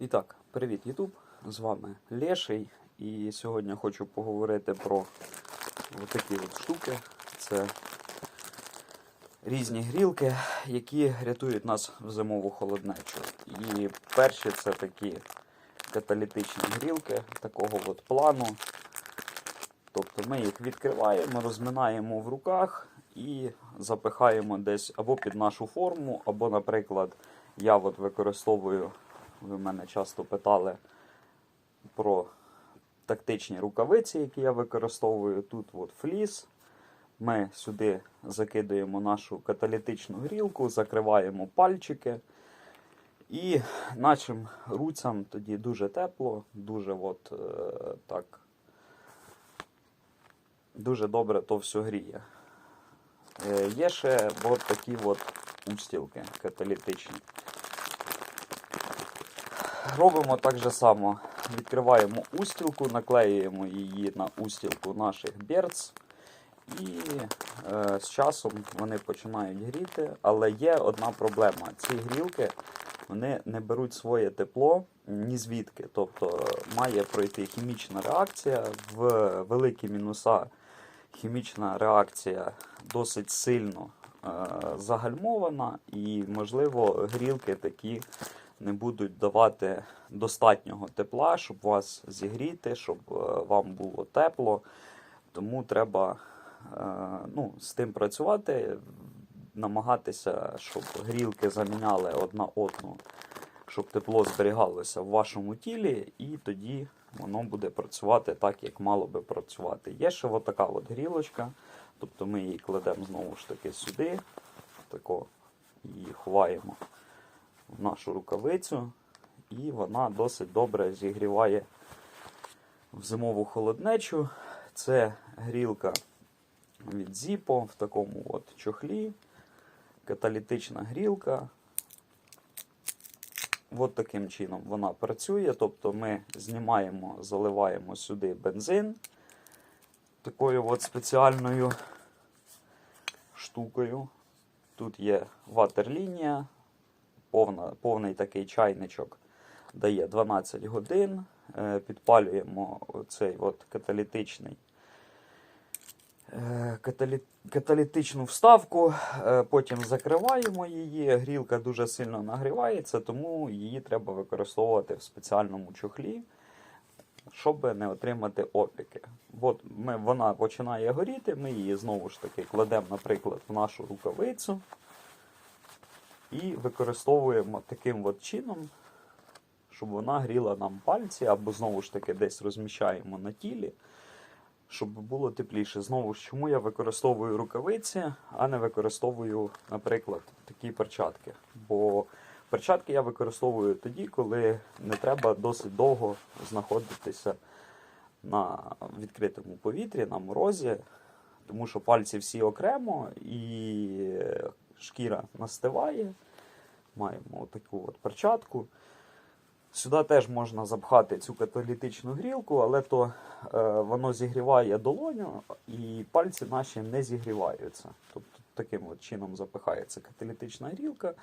І так, привіт, Ютуб! З вами Леший. І сьогодні хочу поговорити про такі от штуки. Це різні грілки, які рятують нас в зимову холоднечу. І перші це такі каталітичні грілки такого от плану. Тобто ми їх відкриваємо, розминаємо в руках і запихаємо десь або під нашу форму, або, наприклад, я от використовую, ви мене часто питали про тактичні рукавиці, які я використовую. Тут от фліс. Ми сюди закидуємо нашу каталітичну грілку, закриваємо пальчики. І нашим руцям тоді дуже тепло, дуже от, е, так, дуже добре то все гріє. Е, Є ще от такі от устілки каталітичні. Робимо так же само. Відкриваємо устілку, наклеюємо її на устілку наших берц. І е, з часом вони починають гріти. Але є одна проблема. Ці грілки вони не беруть своє тепло ні звідки. Тобто має пройти хімічна реакція в великі мінуса. Хімічна реакція досить сильно е, загальмована, і, можливо, грілки такі не будуть давати достатнього тепла, щоб вас зігріти, щоб е, вам було тепло. Тому треба е, ну, з тим працювати, намагатися, щоб грілки заміняли одна одну, щоб тепло зберігалося в вашому тілі, і тоді воно буде працювати так, як мало би працювати. Є ще така от грілочка, тобто ми її кладемо знову ж таки сюди, тако її ховаємо в нашу рукавицю, і вона досить добре зігріває в зимову холоднечу. Це грілка від Zippo в такому от чохлі, каталітична грілка. От таким чином вона працює. Тобто ми знімаємо, заливаємо сюди бензин такою от спеціальною штукою. Тут є ватерлінія, повна, повний такий чайничок дає 12 годин. Е, Підпалюємо цей от каталітичний е, каталітичну вставку, е, потім закриваємо її. Грілка дуже сильно нагрівається, тому її треба використовувати в спеціальному чохлі, щоб не отримати опіки. От ми, вона починає горіти, ми її знову ж таки кладемо, наприклад, в нашу рукавицю і використовуємо таким от чином, щоб вона гріла нам пальці, або знову ж таки десь розміщаємо на тілі, щоб було тепліше. Знову ж, чому я використовую рукавиці, а не використовую, наприклад, такі перчатки. Бо перчатки я використовую тоді, коли не треба досить довго знаходитися на відкритому повітрі, на морозі, тому що пальці всі окремо і шкіра настиває. Маємо таку от перчатку. Сюди теж можна запхати цю каталітичну грілку, але то е, воно зігріває долоню і пальці наші не зігріваються. Тобто таким от чином запихається каталітична грілка.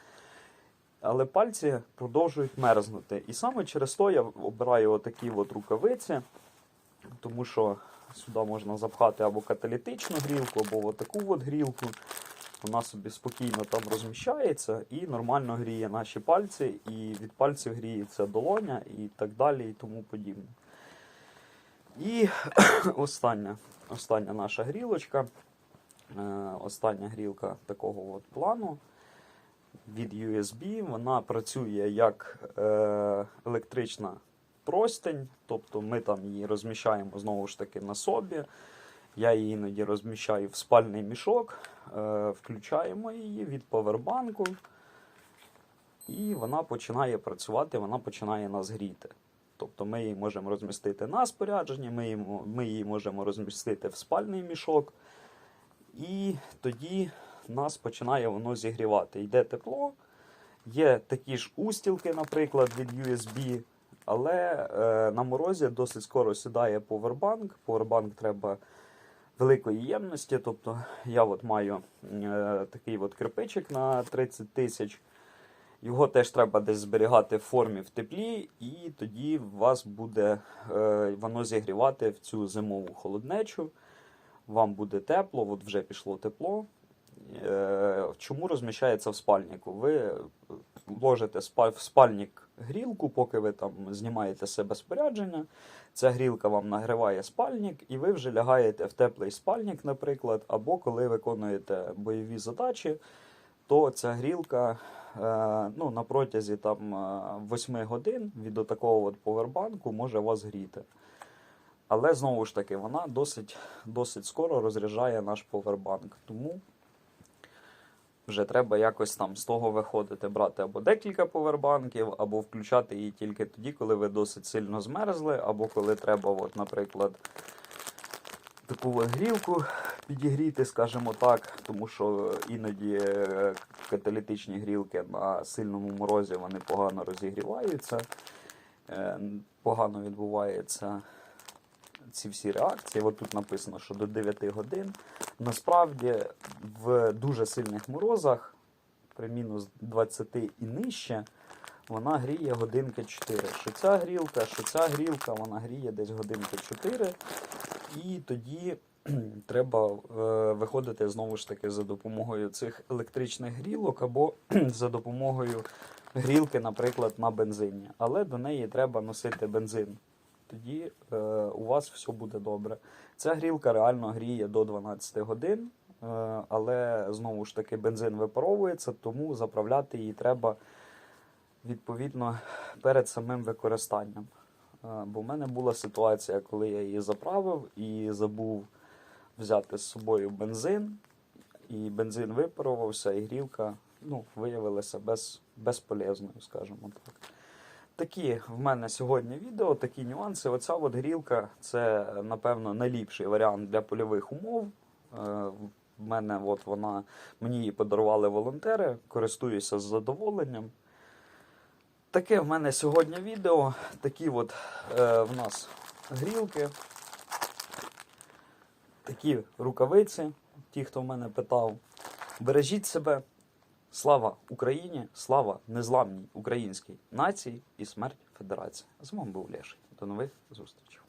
Але пальці продовжують мерзнути. І саме через то я обираю отакі от рукавиці, тому що сюди можна запхати або каталітичну грілку, або отаку от грілку. Вона собі спокійно там розміщається і нормально гріє наші пальці, і від пальців гріється долоня і так далі, і тому подібне. І остання, остання наша грілочка, е, остання грілка такого от плану від USB. Вона працює як е, електрична простень, тобто ми там її розміщаємо знову ж таки на собі. Я її іноді розміщаю в спальний мішок, е, включаємо її від повербанку, і вона починає працювати, вона починає нас гріти. Тобто ми її можемо розмістити на спорядженні, ми її, можемо розмістити в спальний мішок, і тоді нас починає воно зігрівати. Йде тепло, є такі ж устілки, наприклад, від USB, але е, на морозі досить скоро сідає повербанк. Повербанк треба великої ємності. Тобто я от маю е, такий от кирпичик на 30 тисяч. Його теж треба десь зберігати в формі в теплі, і тоді вас буде е, воно зігрівати в цю зимову холоднечу. Вам буде тепло, от вже пішло тепло. Е, чому розміщається в спальнику? Ви ложите в спальник грілку, поки ви там знімаєте з себе спорядження. Ця грілка вам нагріває спальник, і ви вже лягаєте в теплий спальник, наприклад, або коли виконуєте бойові задачі, то ця грілка е, ну, на протязі там, е, 8 годин від такого от повербанку може вас гріти. Але знову ж таки, вона досить, досить скоро розряджає наш повербанк. Тому вже треба якось там з того виходити, брати або декілька повербанків, або включати її тільки тоді, коли ви досить сильно змерзли, або коли треба, от, наприклад, таку от грілку підігріти, скажімо так, тому що іноді е, каталітичні грілки на сильному морозі вони погано розігріваються, е, погано відбуваються ці всі реакції. От тут написано, що до 9 годин. Насправді в дуже сильних морозах, при мінус 20 і нижче, вона гріє годинки 4. Що ця грілка, що ця грілка, вона гріє десь годинки 4. І тоді треба е, виходити знову ж таки за допомогою цих електричних грілок або за допомогою грілки, наприклад, на бензині. Але до неї треба носити бензин. Тоді е, у вас все буде добре. Ця грілка реально гріє до 12 годин, е, але знову ж таки бензин випаровується, тому заправляти її треба відповідно перед самим використанням. Е, Бо в мене була ситуація, коли я її заправив і забув взяти з собою бензин, і бензин випарувався, і грілка ну, виявилася без, безполезною, скажімо так. Такі в мене сьогодні відео, такі нюанси. Оця от грілка це, напевно, найліпший варіант для польових умов. Е, В мене от вона, мені її подарували волонтери, користуюся з задоволенням. Таке в мене сьогодні відео. Такі от е, в нас грілки. Такі рукавиці, ті, хто в мене питав. Бережіть себе. Слава Україні, слава незламній українській нації і смерть Федерації. З вами був Леший. До нових зустрічей.